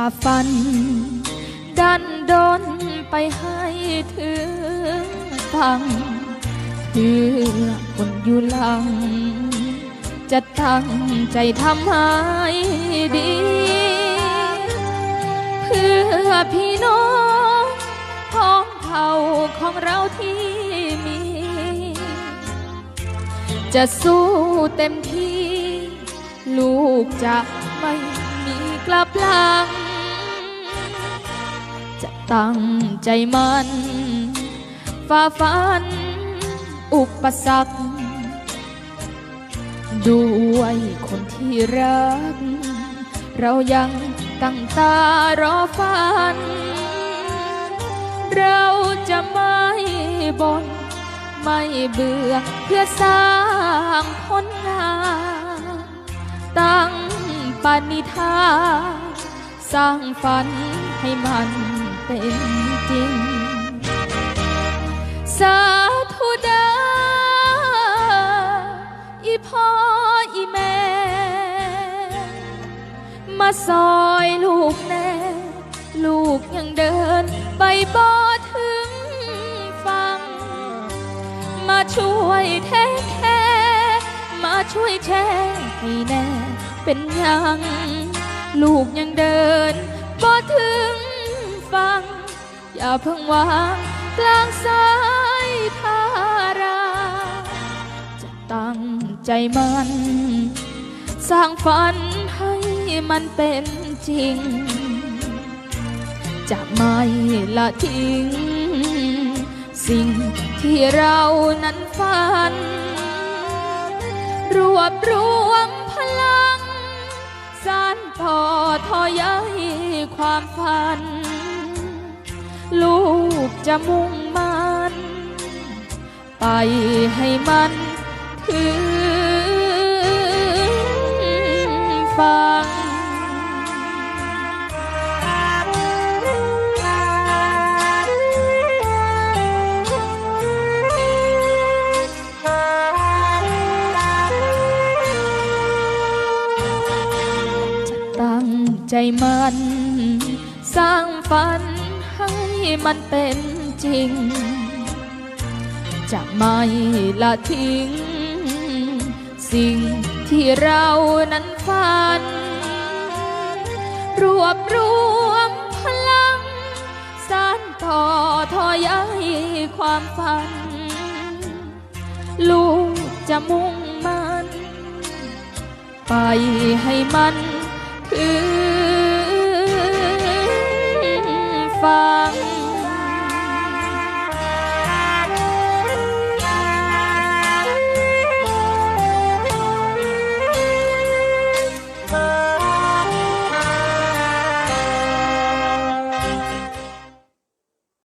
ฝ่าฟัน ดันดนไปให้ถึงฟังเพื่อคนอยู่หลัง จะตั้งใจทำให้ดี เพื่อพี่น้องพ้องเผ่าของเราที่มี จะสู้เต็มที่ ลูกจะไม่มีกลับหลัง จะตั้งใจมันฝ่าฟัน อุปสรรคด้วยคนที่รัก เรายังตั้งตารอฝัน เราจะไม่บน่นไม่เบื่อเพื่อสร้างผลงานตั้งปณิธานสร้างฝันให้มัน เป็นจริง สาธุดาอีพ่ออีแม่ มาซอยลูกแน่ ลูกยังเดินไปบ่ถึงฟัง มาช่วยแท้แค่มาช่วยแช่ให้แน่ เป็นยัง ลูกยังเดิน อย่าเพิ่งวางกลางสายทารา จะตั้งใจมัน สร้างฝันให้มันเป็นจริง จะไม่ละทิ้ง สิ่งที่เรานั้นฝัน รวบรวมพลัง สานต่อทอย้ายความฝัน ลูกจะมุ่งมันไปให้มันถึงฟังจะตั้งใจมันสร้างฝันให้ มันเป็นจริง จะไม่ละทิ้ง สิ่งที่เรานั้นฝัน รวบรวมพลังสานต่อทอยายความฝัน ลูกจะมุ่งมันไปให้มันถึงฟัง